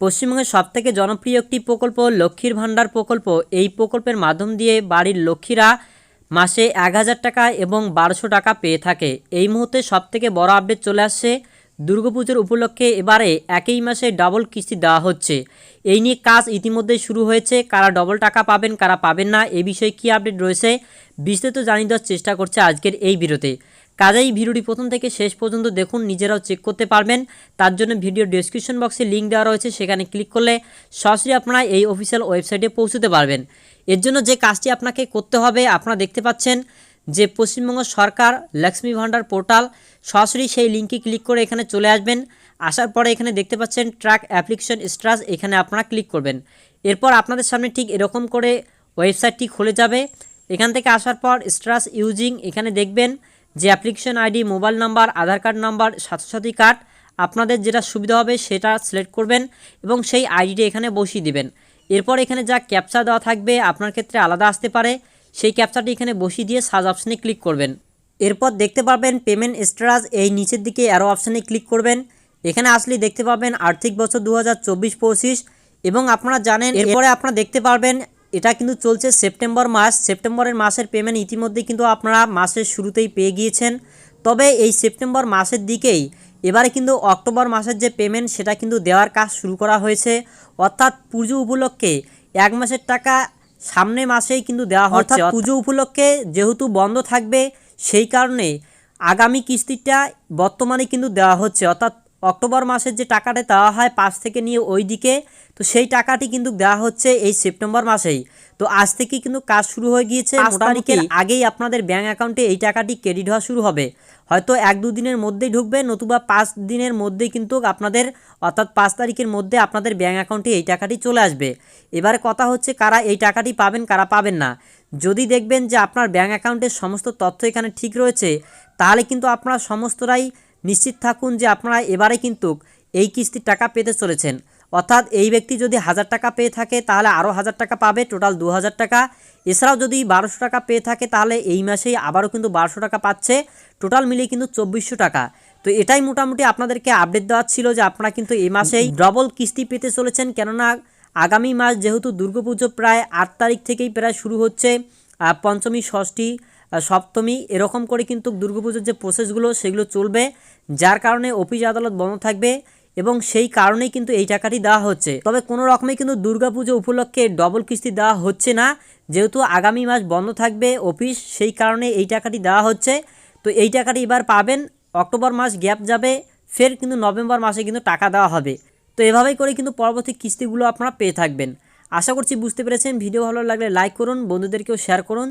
পশ্চিমবঙ্গের সবথেকে জনপ্রিয় একটি প্রকল্প লক্ষ্মীর ভাণ্ডার প্রকল্প। এই প্রকল্পের মাধ্যম দিয়ে বাড়ির লক্ষ্মীরা মাসে এক হাজার টাকা এবং বারোশো টাকা পেয়ে থাকে। এই মুহূর্তে সবথেকে বড় আপডেট চলে আসছে দুর্গাপুজোর উপলক্ষে। এবারে একই মাসে ডাবল কিস্তি দেওয়া হচ্ছে। এই নিয়ে কাজ ইতিমধ্যেই শুরু হয়েছে। কারা ডবল টাকা পাবেন, কারা পাবেন না, এ বিষয়ে কী আপডেট রয়েছে, বিস্তারিত জানিয়ে দেওয়ার চেষ্টা করছে আজকের এই ভিডিওতে কাজেই ভিডিওটি প্রথম থেকে শেষ পর্যন্ত দেখুন, নিজেরাও চেক করতে পারবেন। তার জন্য ভিডিও ডেসক্রিপশন বক্সে লিঙ্ক দেওয়া রয়েছে, সেখানে ক্লিক করলে সরাসরি আপনারা এই অফিসিয়াল ওয়েবসাইটে পৌঁছতে পারবেন। এর জন্য যে কাজটি আপনাকে করতে হবে, আপনারা দেখতে পাচ্ছেন যে পশ্চিমবঙ্গ সরকার লক্ষ্মী ভাণ্ডার পোর্টাল, সরাসরি সেই লিঙ্কে ক্লিক করে এখানে চলে আসবেন। আসার পরে এখানে দেখতে পাচ্ছেন ট্র্যাক অ্যাপ্লিকেশন স্ট্রাস এখানে আপনারা ক্লিক করবেন। এরপর আপনাদের সামনে ঠিক এরকম করে ওয়েবসাইটটি খুলে যাবে। এখান থেকে আসার পর স্ট্রাস ইউজিং এখানে দেখবেন যে application ID mobile number Aadhaar card number Swasthya Sathi card আপনাদের যেটা সুবিধা হবে সেটা সিলেক্ট করবেন এবং সেই আইডিটি এখানে বসিয়ে দিবেন। এরপর এখানে যা ক্যাপচা দেওয়া থাকবে আপনার ক্ষেত্রে আলাদা আসতে পারে। সেই ক্যাপচাটি এখানে বসিয়ে দিয়ে সাজ অপশানে ক্লিক করবেন। এরপর দেখতে পাবেন পেমেন্ট স্ট্রাস এই নিচের দিকে অ্যারো অপশানে ক্লিক করবেন। এখানে আসলে দেখতে পাবেন আর্থিক বছর দু হাজার এবং আপনারা জানেন, এরপরে আপনারা দেখতে পারবেন এটা কিন্তু চলছে সেপ্টেম্বর মাস। সেপ্টেম্বরের মাসের পেমেন্ট ইতিমধ্যে কিন্তু আপনারা মাসের শুরুতেই পেয়ে গিয়েছেন। তবে এই সেপ্টেম্বর মাসের দিকেই এবারে কিন্তু অক্টোবর মাসের যে পেমেন্ট সেটা কিন্তু দেওয়ার কাজ শুরু করা হয়েছে। অর্থাৎ পুজো উপলক্ষে এক মাসের টাকা সামনে মাসেই কিন্তু দেওয়া হচ্ছে। অর্থাৎ পুজো উপলক্ষে যেহেতু বন্ধ থাকবে সেই কারণে আগামী কিস্তিটা বর্তমানে কিন্তু দেওয়া হচ্ছে। অর্থাৎ অক্টোবর মাসের যে টাকাটা দেওয়া হয় পাঁচ থেকে নিয়ে ওই দিকে তো সেই টাকাটি কিন্তু দেওয়া হচ্ছে এই সেপ্টেম্বর মাসেই। তো আজ থেকে কিন্তু কাজ শুরু হয়ে গিয়েছে। তারিখের আগেই আপনাদের ব্যাঙ্ক অ্যাকাউন্টে এই টাকাটি ক্রেডিট হওয়া শুরু হবে। হয়তো এক দু দিনের মধ্যেই ঢুকবে নতুবা পাঁচ দিনের মধ্যেই কিন্তু আপনাদের অর্থাৎ পাঁচ তারিখের মধ্যে আপনাদের ব্যাঙ্ক অ্যাকাউন্টে এই টাকাটি চলে আসবে। এবারে কথা হচ্ছে কারা এই টাকাটি পাবেন কারা পাবেন না। যদি দেখবেন যে আপনার ব্যাঙ্ক অ্যাকাউন্টের সমস্ত তথ্য এখানে ঠিক রয়েছে তাহলে কিন্তু আপনারা সমস্তরাই নিশ্চিত থাকুন যে আপনারা এবারে কিন্তু এই কিস্তির টাকা পেতে চলেছেন। অর্থাৎ এই ব্যক্তি যদি হাজার টাকা পেয়ে থাকে, তাহলে আরও হাজার টাকা পাবে, টোটাল দু হাজার টাকা। এছাড়াও যদি বারোশো টাকা পেয়ে থাকে, তাহলে এই মাসেই আবারও কিন্তু বারোশো টাকা পাচ্ছে। টোটাল মিলিয়ে কিন্তু চব্বিশশো টাকা। তো এটাই মোটামুটি আপনাদেরকে আপডেট দেওয়ার ছিল যে আপনারা কিন্তু এই মাসেই ডবল কিস্তি পেতে চলেছেন। কেননা আগামী মাস যেহেতু দুর্গাপুজো প্রায় আট তারিখ থেকেই প্রায় শুরু হচ্ছে পঞ্চমী, ষষ্ঠী সপ্তমী, এরকম করে কিন্তু দুর্গাপুজোর যে প্রসেসগুলো সেগুলো চলবে, যার কারণে অফিস আদালত বন্ধ থাকবে এবং সেই কারণেই কিন্তু এই টাকাটি দেওয়া হচ্ছে। তবে কোনো রকমে কিন্তু দুর্গাপুজো উপলক্ষে ডবল কিস্তি দেওয়া হচ্ছে না। যেহেতু আগামী মাস বন্ধ থাকবে অফিস, সেই কারণে এই টাকাটি দেওয়া হচ্ছে। তো এই টাকাটি এবার পাবেন, অক্টোবর মাস গ্যাপ যাবে, ফের কিন্তু নভেম্বর মাসে কিন্তু টাকা দেওয়া হবে। তো এভাবেই করে কিন্তু পরবর্তী কিস্তিগুলো আপনারা পেয়ে থাকবেন। আশা করছি বুঝতে পেরেছেন। ভিডিও ভালো লাগলে লাইক করুন, বন্ধুদেরকেও শেয়ার করুন।